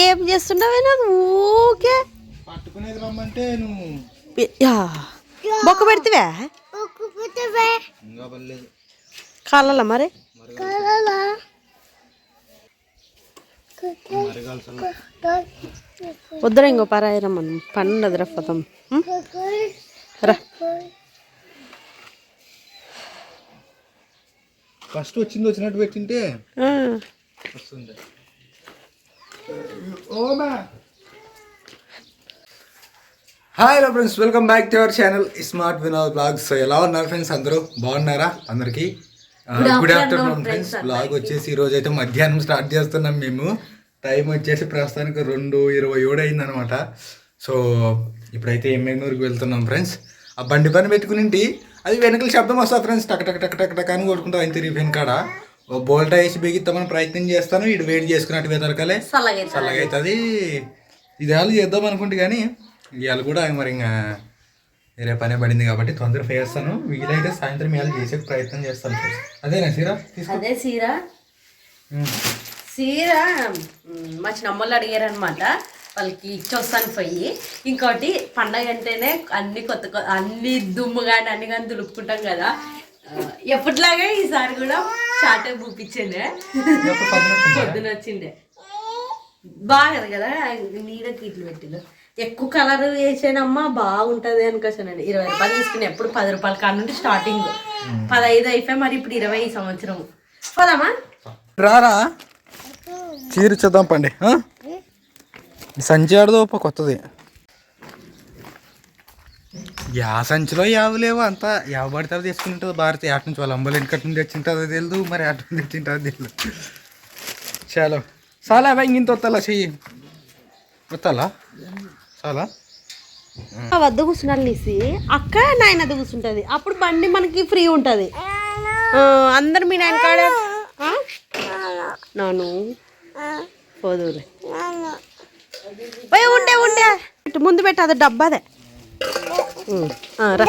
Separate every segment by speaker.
Speaker 1: ఏం చేస్తున్నావే నాది ఊకే.
Speaker 2: పట్టుకునేది రమ్మంటే నువ్వు
Speaker 1: యా. బొక్క పెడితేవే? కాలాల మరి? వద్దరా ఇంకో పరాయిరా మనం పన్ను అదిరా పోతాం? రా.
Speaker 2: ఫస్ట్ వచ్చింది వచ్చినట్టు పెట్టింటే. వస్తుంది hi hello friends welcome back to our channel smart Vinod blogs ఎలా ఉన్నారు ఫ్రెండ్స్ అందరూ? బాగున్నారా అందరికి? గుడ్ ఆఫ్టర్నూన్ ఫ్రెండ్స్ బ్లాగ్ వచ్చేసి ఈ రోజు అయితే మధ్యాహ్నం స్టార్ట్ చేస్తున్నాం మేము. టైం వచ్చేసి ప్రస్తుతానికి రెండు ఇరవై ఏడు అయిందనమాట సో ఇప్పుడైతే ఎమ్మెగ్నూరుకి వెళ్తున్నాం ఫ్రెండ్స్ ఆ బండి పని పెట్టుకుని అది వెనకల శబ్దం వస్తుంది ఫ్రెండ్స్ టక్ టక్ టక్ టక్ టక్ అని కొట్టుకుంటా ఆయన తిరిగి వెనకాడ బోల్టా వేసి బిగిద్దామని ప్రయత్నం చేస్తాను. ఇటు వేడి చేసుకున్నట్టు వెతరకలే
Speaker 1: చల్లగా
Speaker 2: అవుతుంది ఇదాలు చేద్దాం అనుకుంటే కానీ ఇవాళ కూడా మరి ఇంకా వేరే పని పడింది కాబట్టి తొందరగా చేస్తాను. వీలైతే సాయంత్రం ఇవాళ చేసే ప్రయత్నం చేస్తాను. అదేనా సీరా
Speaker 1: అదే సీర. సీర మ్, చిన్నమ్మలు అడిగారు అనమాట వాళ్ళకి ఇచ్చొస్తాను పోయి. ఇంకోటి పండగ అంటేనే అన్ని కొత్త అన్ని దుమ్ము కానీ అన్ని కానీ దులుపుకుంటాం కదా. ఎప్పటిలాగే ఈసారి కూడా షార్ట్ పూపించిండే? పొద్దున వచ్చిండే బాగదు కదా నీడకి ఇట్లు పెట్టిన ఎక్కువ కలర్ వేసానమ్మా బాగుంటది అనుకోసానండి ఇరవై రూపాయలు తీసుకుని ఎప్పుడు పది రూపాయల కాడ నుండి స్టార్టింగ్ పదహైదు అయిపోయి మరి ఇప్పుడు ఇరవై సంవత్సరం. పోదామా?
Speaker 2: రారా? చీర చూద్దాం పండి సంచి ఆడదోప కొత్తది. యా సంచిలో యావ లేవు. అంతా యావ పడితే తీసుకుంటుంది భారతి. అటు నుంచి వాళ్ళ అమ్మలు ఇంకటి నుండి వచ్చింటుందో తెలియదు మరి అటు నుండి వచ్చింటుందో తెలియదు చాలా. చాలా అవి ఇంత వస్తాలా చెయ్యి. వస్తాలా చాలా
Speaker 1: వద్ద కూర్చున్నారు నీసి అక్క నాయన వద్ద కూర్చుంటది. అప్పుడు బండి మనకి ఫ్రీ ఉంటది. అందరు మీ నాయన కాడ నాను. పోదులే పోయి ఉండే ఉండే. ఇటు ముందు పెట్టు అది డబ్బాదే రా.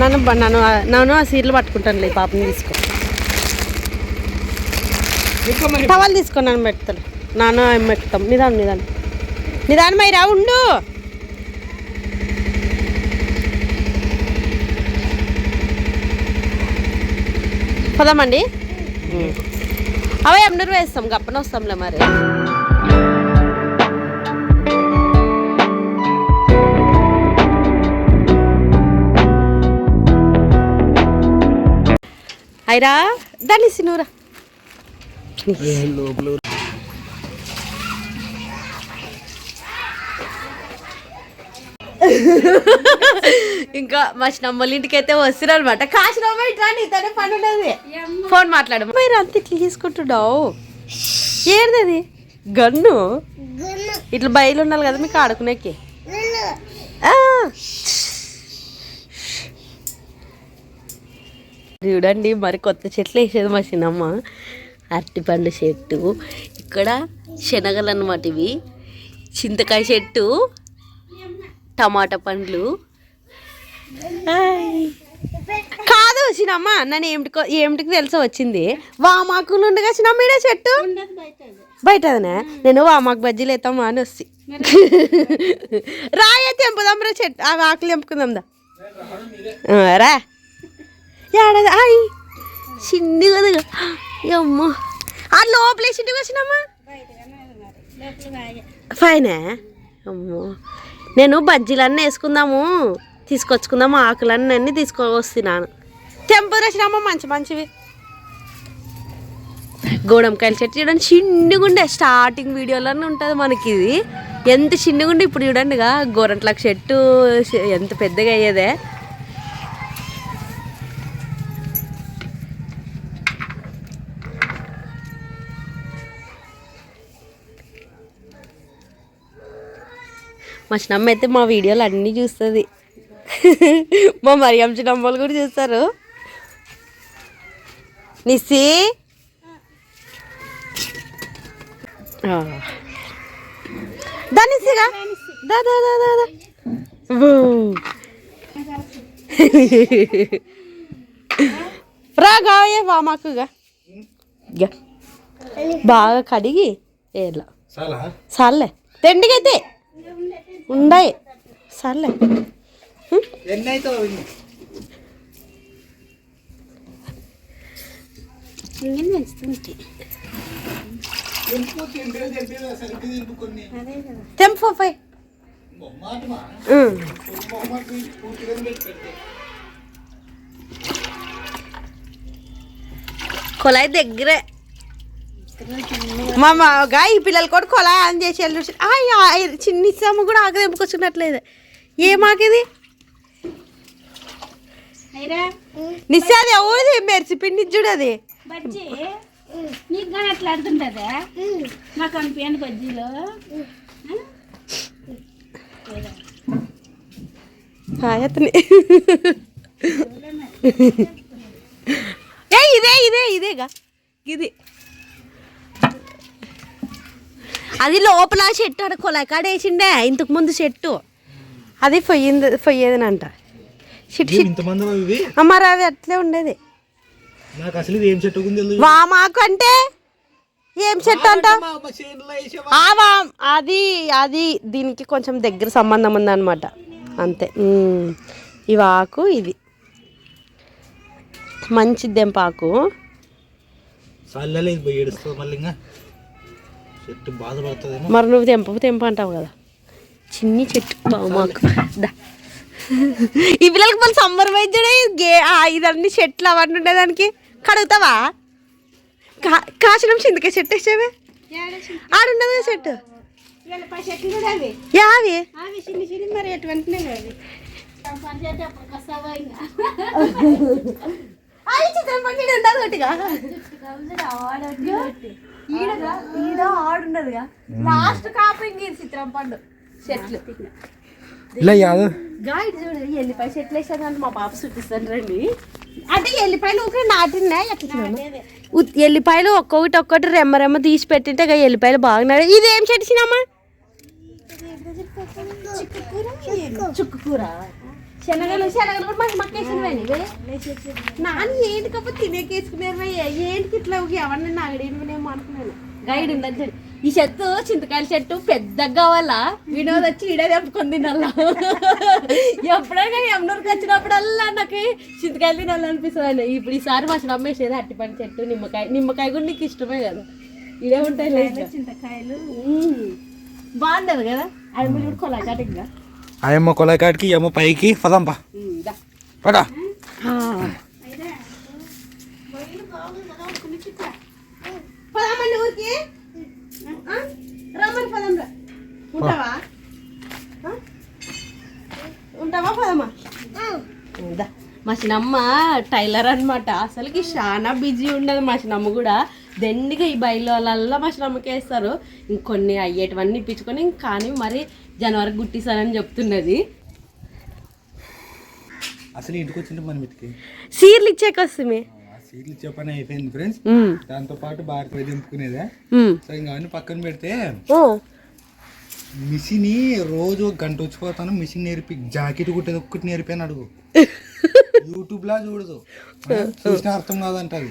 Speaker 1: నన్ను నన్ను నన్ను ఆ సీట్లు పట్టుకుంటానులే ఈ పాపని తీసుకో. టవల్ తీసుకో నన్ను పెడతాను నాన్న ఏం పెడతాం? నిదానం నిదానం. నిదానం అయ్యి రా ఉండు. పదామండి. అవే ఎమ్మరు వేస్తాం గప్పన వస్తాంలే మరి. అయిరా దాన్ని సినూరా ఇంకా మా చిన్నమ్మల ఇంటికి అయితే వస్తున్నారు అనమాట కాసిన ఇట్లా నీతోనే పని ఉండదు. ఫోన్ మాట్లాడు. మీరు అంత ఇట్లా తీసుకుంటున్నావు? ఏది అది? గన్ను? ఇట్లా బయలు ఉండాలి కదా మీకు ఆడుకునేకి. చూడండి మరి కొత్త చెట్లు వేసేది మా చిన్నమ్మ. అరటిపండు చెట్టు. ఇక్కడ శనగలు అన్నమాట ఇవి. చింతకాయ చెట్టు. టమాటా పండ్లు. కాదు చిన్నమ్మ నన్ను ఏమిటికో ఏమిటికి తెలుసో వచ్చింది. వామాకులు ఉండగా చిన్నమ్మ ఈడ చెట్టు? బయటదనే? నేను వామాకు బజ్జీలు ఎత్తామా అని వస్తే. రాయ తెంపుదాం రా చెట్టు. ఆ ఆకులు తెంపుకుందాం దా. రా. ఏడది అయ్ చిన్ని కదా. అమ్మో ఆ లోపలే చిన్నగా వచ్చినమ్మా ఫైనే? అమ్మో నేను బజ్జీలన్నీ వేసుకుందాము తీసుకొచ్చుకుందాము ఆకులన్నీ అన్నీ తీసుకొస్తున్నాను తెంపు వచ్చినమ్మా మంచి మంచివి. గోడంకాయల చెట్టు చూడండి చిన్నగా ఉండే స్టార్టింగ్ వీడియోలోనే ఉంటుంది మనకి ఇది. ఎంత చిన్నగా ఉండే ఇప్పుడు చూడండిగా గోరంట్లకు చెట్టు ఎంత పెద్దగా అయ్యేదే. మా చిన్నమ్మ అయితే మా వీడియోలు అన్నీ చూస్తుంది. మా మరియం చిన్నమ్మలు కూడా చూస్తారు. నిస్సి? దా దా దా దా దా వూ. రా గాయే వా మాకుగా గా. బాగా కడిగి ఏర్లా. సర్లే తిండికైతే ఉండయి సర్లే
Speaker 2: ఎన్ని అవుతావు
Speaker 1: తెంపు పోయి కొలాయి దగ్గరే మా మాగా ఈ పిల్లలు కూడా కొలాయి ఆన్ చేసి వెళ్ళి చిన్ని సమ్ము కూడా ఆకు తెంపుకొచ్చుకున్నట్లేదు ఏం ఆకేది నిస్సాది ఎవరిది? మెరిసి పిండి చూడు అది.
Speaker 3: బజ్జీ? నీకు కానీ అట్లా ఆడుతుంటుందా నాకు అనిపించండి బజ్జీలో.
Speaker 1: హాయ్ అతని ఏ ఇదే ఇదే ఇదేగా. ఇది. అది లోపల చెట్టు ఆడ కొలకాడ వేసిండే ఇంతకు ముందు చెట్టు. అది పొయ్యింది పొయ్యేదనంట మరి అది అట్లే ఉండేది.
Speaker 2: నాకు అసలు ఏం చెట్టు ఉంది
Speaker 1: వామాకు అంటే ఏం చెట్టు అంట? ఆ వామ్ అది అది దీనికి కొంచెం దగ్గర సంబంధం ఉందన్నమాట. అంతే. ఉమ్. ఇవి ఆకు ఇది. మంచి దెంపాకు
Speaker 2: మళ్ళీ చెట్టు బాధపడుతుందేమో.
Speaker 1: మరి నువ్వు తెంప తెంప అంటావు కదా. చిన్ని చెట్టు బామాకు దా. ఈ పిల్లలకి మళ్ళీ సమ్మర్ వైద్యుడే గే ఆ, ఇదన్నీ చెట్లు అవన్నీ ఉండేదానికి కడుగుతావా? కా కాచడం చింతకాయ చెట్టు వేసేవే? ఆడుండదు చెట్టు? యావి
Speaker 3: మరి
Speaker 1: చిత్రం పండు ఉండదు ఒకటిగా? ఈడగా ఈడ ఆడుండదుగా లాస్ట్ కాపింగ్ చిత్రం పండు. చెట్లు.
Speaker 2: ఇలా
Speaker 1: చూడు ఎల్లిపాయ చెట్లు వేసాను మా పాప చూపిస్తాను రండి. అంటే ఎల్లిపాయలు ఊకే నాటినా ఎట్లా? ఉత్- ఎల్లిపాయలు ఒక్కొక్కటి ఒక్కటి రెమ్మ రెమ్మ తీసి పెట్టింటే ఎల్లిపాయలు బాగా నాడు ఇదేం చెట్టు చిన్నమ్మా? చుక్కు కూర శనగలు శనగలు కూడా మాకు మక్కేసినవే నాన్న ఏంటి కాకపోతే తినేకేసుకునేవే ఏంటికి ఇట్లా ఎవరిని నాగడేమో అనుకున్నాను గైడ్ ఉండదు చూడు. ఈ చెట్టు చింతకాయల చెట్టు పెద్దగా కావాలా? వినోద్ వచ్చి ఈడే తెంపుకొని తినాలా? ఎప్పుడైనా ఎమ్మనూరుకి వచ్చినప్పుడల్లా నాకు చింతకాయలు తినాలనిపిస్తుంది ఇప్పుడు ఈసారి మా అమ్మేసేది అట్టిపండు చెట్టు నిమ్మకాయ. నిమ్మకాయ కూడా నీకు ఇష్టమే కదా. ఇడే ఉంటాయి
Speaker 3: చింతకాయలు.
Speaker 1: బాగుండదు కదా? అది కూడా కొలాచాటిగా
Speaker 2: ఆయమ్మ కొలకాడికి అమ్మ పైకి. పదంపా.
Speaker 1: పదం. మా చిన్నమ్మ టైలర్ అనమాట అసలుకి చాలా బిజీ ఉండదు మా చిన్నమ్మ కూడా. దెండిగా ఈ బయలులలో మా చిన్నమ్మకి వేస్తారు ఇంకొన్ని అయ్యేటివన్నీ ఇప్పించుకొని కానీ మరి జనవరి గుట్టిస్తానని చెప్తున్నది.
Speaker 2: అసలు ఇంటికి వచ్చింటే మన మీదకి?
Speaker 1: సీర్లు ఇచ్చేకొస్తుంది
Speaker 2: ఆ సీట్లు చెప్పని అయిపోయింది ఫ్రెండ్స్. దాంతో పాటు భారత దింపుకునేదే సో ఇంకా అవన్నీ పక్కన పెడితే మిషన్ రోజు గంట వచ్చిపోతాను మిషన్ నేర్పి జాకెట్ కుట్టేది ఒక్కటి నేర్పాను అడుగు. యూట్యూబ్ లా చూడదు చూసిన అర్థం కాదంటది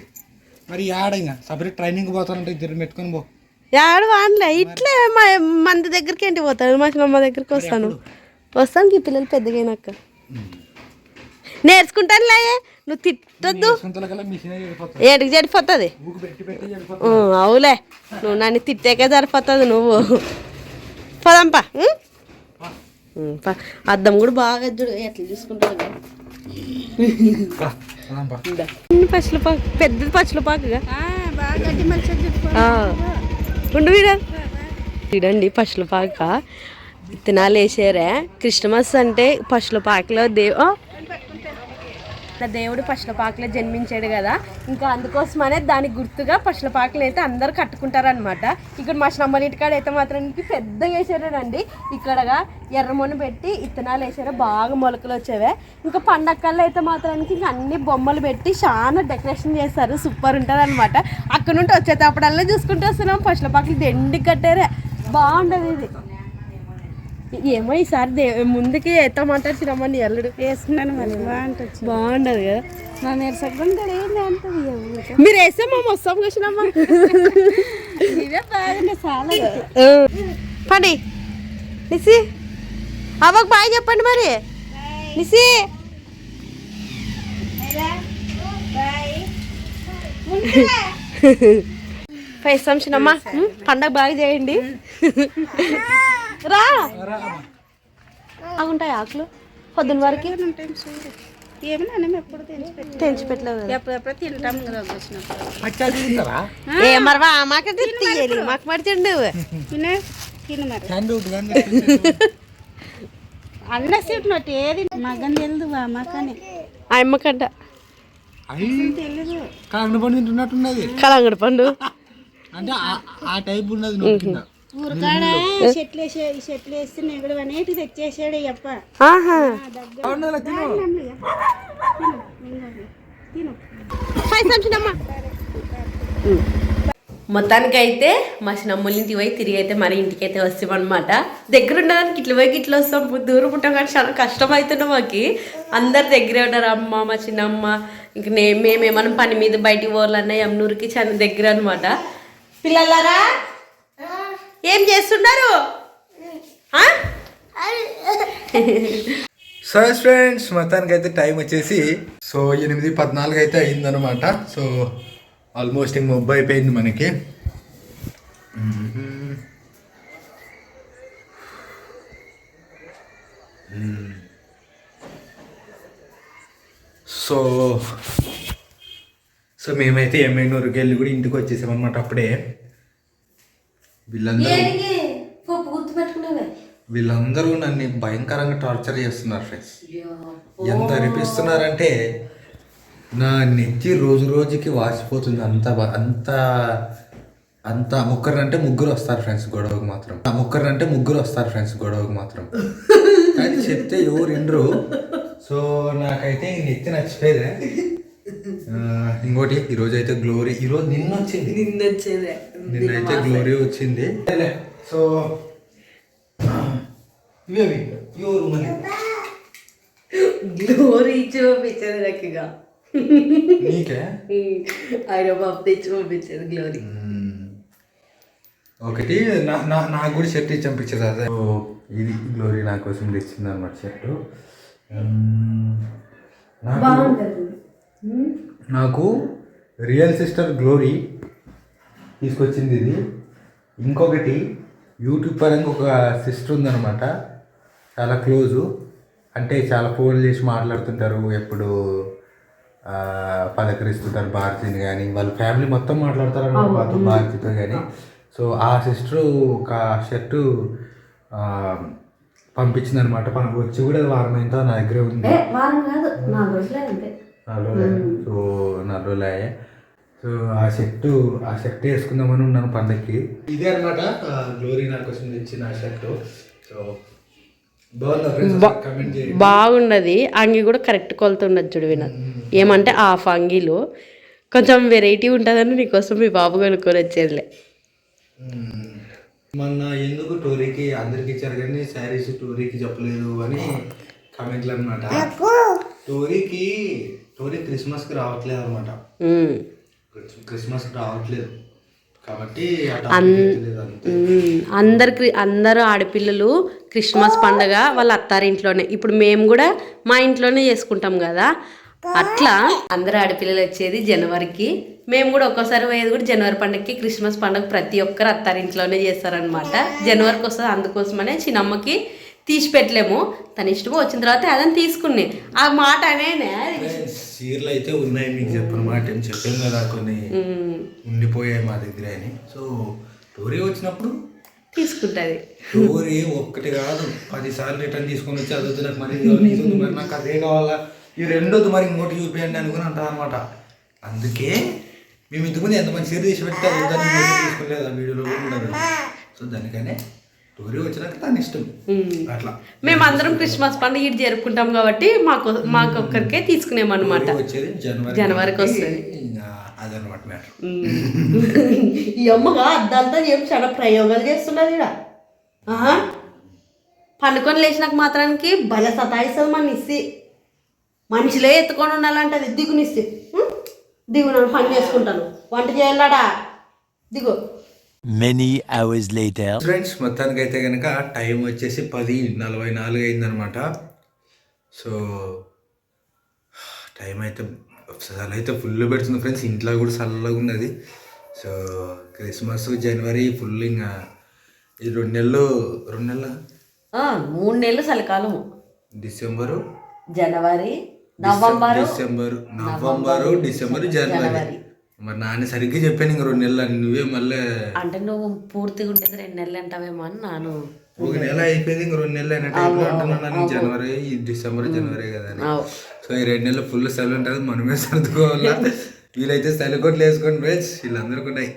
Speaker 2: మరి యాడ ఇంకా? సపరేట్ ట్రైనింగ్ పోతానంటే ఇద్దరు పెట్టుకొని పో.
Speaker 1: యాడు వానలే. ఇట్లే మా మంది దగ్గరికి ఏంటి పోతాను మా చిన్నమ్మ దగ్గరికి వస్తాను. వస్తాను ఈ పిల్లలు పెద్దగైనాక. నేర్చుకుంటానులే. నువ్వు తిట్టొద్దు. ఏడికి చెడిపోతుంది?
Speaker 2: ఊకు పెట్టి పెట్టి వెళ్ళిపోతుంది
Speaker 1: అవులే. నువ్వు నన్ను తిట్టాకే సరిపోతుంది నువ్వు. పదంపా. అద్దం కూడా బాగా చూడు ఎట్లా చూసుకుంటావు
Speaker 2: పా, పదాంపా.
Speaker 1: పచ్చుల ఉండు వీడ. చూడండి పశుల పాక. విత్తనాలు వేసారే. క్రిస్టమస్ అంటే పశుల పాకలో దేవ్ నా దేవుడు పశుల జన్మించాడు కదా. ఇంకా అందుకోసమనే దానికి గుర్తుగా పశులపాకలు అయితే అందరు కట్టుకుంటారనమాట ఇక్కడ మా శ్రమ్మల కాడ అయితే మాత్రం పెద్దగా వేసారండి. ఇక్కడగా ఎర్రమొన పెట్టి ఇత్తనాలు వేసారు. బాగా మొలకలు వచ్చేవే. ఇంకా పండక్కల్లో అయితే మాత్రానికి ఇంకా అన్ని బొమ్మలు పెట్టి చాలా డెకరేషన్ చేస్తారు. సూపర్ ఉంటుంది అనమాట అక్కడ నుండి వచ్చేటప్పుడల్లా చూసుకుంటూ వస్తున్నాం. పశుల పాకలు దెండి కట్టారే. బాగుండదు ఇది. ఏమో ఈసారి దే ముందుకి ఎత్తమంటారు చిన్నమ్మని ఎల్లుడు
Speaker 3: వేసుకున్నాను మరి బాగుంటుంది.
Speaker 1: బాగుండదు కదా.
Speaker 3: నా నిరసకం కూడా ఏంది అంటది.
Speaker 1: మీరు వేస్తే మేము వస్తాం
Speaker 3: ఇవే బాగుండే చాలా
Speaker 1: పని నిసి అవ్వకు బాయ్ చెప్పండి మరి. నిసి పైస్తాం చిన్నమ్మ. ఉం, పండగ బాగా చేయండి. రా. ఉంటాయి ఆకులు? పొద్దున్న వరకు?
Speaker 3: ఉంటాయి చూడు ఏమన్నా మేము ఎప్పుడు తెచ్చిపెట్టి
Speaker 1: తెంచి పెట్టలేవు కదా.
Speaker 3: ఎప్పుడెప్పుడు తింటాం కదా వచ్చినప్పుడు
Speaker 2: పచ్చాలు తింటారా
Speaker 1: ఏ మరవా మాకు తీయాలి
Speaker 3: మరి అన్న సీట్ నోటి ఏది తెలియదు
Speaker 2: పండు తింటున్నట్టున్నది
Speaker 1: కలంగడి పండు.
Speaker 2: అంటే ఆ- టైప్ ఉన్నది
Speaker 3: ఊరికాడ చెట్లు వేసే చెట్లు వేస్తే నెగడు అనేటి తెచ్చేసాడు అప్ప.
Speaker 1: ఆహా.
Speaker 2: బాగున్నదిలే, తిను.
Speaker 3: తిను.
Speaker 1: పైస్తాం చిన్నమ్మ మొత్తానికి అయితే మా చిన్నమ్మల ఇంటికి పోయి తిరిగి అయితే మన ఇంటికి అయితే వస్తామన్నమాట. దగ్గర ఉండడానికి ఇట్లా పోయి ఇట్లా వస్తాం. దూరం ఉంటాం కానీ చాలా కష్టం అవుతున్నాం మాకు. అందరు దగ్గరే ఉన్నారు అమ్మ మా చిన్నమ్మ. ఇంక మేమేమన్నా పని మీద బయటికి పోవాలన్నా యమునూరుకి చాలా దగ్గర అనమాట పిల్లలారా? ఏం చేస్తున్నారు?
Speaker 2: సో ఫ్రెండ్స్ మొత్తానికి అయితే టైం వచ్చేసి సో ఎనిమిది పద్నాలుగు అయితే అయిందనమాట సో ఆల్మోస్ట్ ఇంక ముబ్బై అయిపోయింది మనకి. సో సో మేమైతే ఎమ్మెనూరుకి వెళ్ళి కూడా ఇంటికి వచ్చేసామన్నమాట అప్పుడే. వీళ్ళందరూ వీళ్ళందరూ నన్ను భయంకరంగా టార్చర్ చేస్తున్నారు ఫ్రెండ్స్ ఎంత అనిపిస్తున్నారంటే నా నెత్తి రోజు రోజుకి వాసిపోతుంది. అంత అంత అంత ముగ్గురు అంటే ముగ్గురు వస్తారు ఫ్రెండ్స్ గొడవకు మాత్రం. ఆ ముగ్గురు అంటే ముగ్గురు వస్తారు ఫ్రెండ్స్ గొడవకు మాత్రం. కానీ చెప్తే ఎవరు వినరు. సో నాకైతే ఈ నెత్తి నచ్చిపోయేదే ఇంకోటి ఈరోజు అయితే గ్లోరీ ఈరోజు నిన్న వచ్చింది నిన్నైతే గ్లోరీ వచ్చింది సో ఇవేవి ఎవరు మళ్ళీ
Speaker 1: గ్లోరీ ఇచ్చి పంపించేది లెక్కగా
Speaker 2: నీకే?
Speaker 1: ఆయన తెచ్చి పంపించేది గ్లోరీ
Speaker 2: ఒకటి నా నా నాకు కూడా షర్ట్ ఇచ్చి పంపించేది అదే. ఓ, ఇది గ్లోరీ నా కోసం తెచ్చింది అనమాట షర్ట్ నాకు నాకు రియల్ సిస్టర్ గ్లోరీ తీసుకొచ్చింది ఇది. ఇంకొకటి యూట్యూబ్ పరంగా ఒక సిస్టర్ ఉందన్నమాట. చాలా క్లోజు. అంటే చాలా ఫోన్ చేసి మాట్లాడుతుంటారు ఎప్పుడు పలకరిస్తుంటారు భారతిని కానీ వాళ్ళ ఫ్యామిలీ మొత్తం మాట్లాడతారు అన్నమాట భారతితో కానీ సో ఆ సిస్టర్ ఒక షర్టు పంపించింది అనమాట వచ్చి కూడా వారం అయితే నా దగ్గరే ఉంది.
Speaker 1: వారం కాదు నాలుగు రోజులే
Speaker 2: సో నాలుగు రోజులు అయ్యాయి సో ఆ షర్టు ఆ షర్ట్ వేసుకుందామని ఉన్నాను పండక్కి. ఇదే అనమాట గ్లోరీ నా కోసం తెచ్చిన ఆ షర్టు సో
Speaker 1: బాగున్నది. అంగి కూడా కరెక్ట్ కొలత ఉన్నది చూడు వినోద్ ఏమంటే హాఫ్ అంగిలో కొంచెం వెరైటీ ఉంటుందని నీకోసం మీ బాబు కొనుక్కొని వచ్చేదిలే.
Speaker 2: మొన్న ఎందుకు టోరీకి అందరికి ఇచ్చారు కానీ శారీస్ టోరీకి చెప్పలేదు అని కామెంట్లు అనమాట టోరీకి టోరీ క్రిస్మస్కి రావట్లేదు అనమాట. క్రిస్మస్కి రావట్లేదు. కాబట్టి.
Speaker 1: అందరు అందరు ఆడపిల్లలు క్రిస్మస్ పండగ వాళ్ళ అత్తారింట్లోనే. ఇప్పుడు మేము కూడా మా ఇంట్లోనే చేసుకుంటాం కదా. అట్లా అందరు ఆడపిల్లలు వచ్చేది జనవరికి. మేము కూడా ఒక్కోసారి పోయేది కూడా జనవరి పండగకి క్రిస్మస్ పండగ ప్రతి ఒక్కరు అత్తారింట్లోనే చేస్తారనమాట జనవరికి వస్తుంది అందుకోసమనే చిన్నమ్మకి తీసి పెట్టలేము. తన ఇష్టమో వచ్చిన తర్వాత అదని తీసుకుని ఆ మాట అనేనే
Speaker 2: ఫ్రెండ్స్, చీరలు అయితే ఉన్నాయి మీకు చెప్పిన మాట ఏం చెప్పాను కదా కొన్ని ఉండిపోయాయి మా దగ్గర అని. సో టోరీ వచ్చినప్పుడు
Speaker 1: తీసుకుంటది.
Speaker 2: టోరీ ఒక్కటి కాదు పది సార్లు రిటర్న్ తీసుకొని వచ్చి అదొద్దు నాకు మరి నాకు అదే కావాలా? ఈ రెండోది మరి ఇంకోటి చూపించండి అనుకుని అంటారు అనమాట అందుకే మేము ఇంతకుముందు ఎంతమంది చీర తీసి అది వద్దని ఇంకోటి తీసుకోలేదు ఆ వీడియోలో కూడా ఉండదు. సో దానికనే టోరీ వచ్చినాక దాని ఇష్టం. అట్లా.
Speaker 1: మేమందరం క్రిస్మస్ పండుగ ఇటు జరుపుకుంటాం కాబట్టి మాకు మాకు ఒక్కరికే తీసుకునేమన్నమాట.
Speaker 2: వచ్చేది జనవరి
Speaker 1: జనవరికి వస్తుంది.
Speaker 2: అదనమాట మ్యాటర్.
Speaker 1: ఈ అమ్మగా అద్దంతా ఏం చాలా ప్రయోగాలు చేస్తున్నది. ఆహా. పండుకొని లేచినాక మాత్రానికి భలే సతాయిస్తుంది మన నిస్సి. మనిషిలే ఎత్తుకొని ఉండాలంటది. దిగు నిస్సి. ఉం? దిగు నన్ను పని చేసుకుంటాను. వంట చేయాలడా? దిగు.
Speaker 4: Many hours later.
Speaker 2: ఫ్రెండ్స్ మొత్తానికి అయితే కనుక టైం వచ్చేసి పది నలభై నాలుగు అయిందనమాట సో టైం అయితే చలి అయితే ఫుల్ పెడుతుంది ఫ్రెండ్స్. ఇంట్లో కూడా చల్లగా ఉన్నది. సో క్రిస్మస్ జనవరి ఫుల్ ఇంకా ఈ రెండు నెలలు రెండు నెలల?
Speaker 1: మూడు నెలలు చలికాలము
Speaker 2: డిసెంబరు?
Speaker 1: జనవరి నవంబరు
Speaker 2: డిసెంబర్ నవంబరు డిసెంబర్ జనవరి. మరి నాన్న సరిగ్గా చెప్పాను ఇంక రెండు నెలలు నువ్వే మళ్ళీ
Speaker 1: అంటే నువ్వు పూర్తిగా ఉండేది రెండు నెలలు అంటావేమో అని నాను.
Speaker 2: ఒక నెల అయిపోయింది ఇంక రెండు నెలలు అయిన టైంలో అంటున్నాను జనవరి ఈ డిసెంబర్ జనవరి కదా అని. సో ఈ రెండు నెలలు ఫుల్ సెలవు ఉంటుంది మనమే సర్దుకోవాలా? వీలైతే సెలవుకోట్లు వేసుకోండి ఫ్రెండ్స్ వీళ్ళందరికీ ఉన్నాయి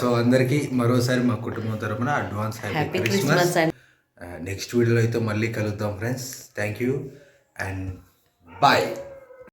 Speaker 2: సో అందరికీ మరోసారి మా కుటుంబం తరపున అడ్వాన్స్ హ్యాపీ క్రిస్మస్ నెక్స్ట్ వీడియోలో అయితే మళ్ళీ కలుద్దాం friends thank you and bye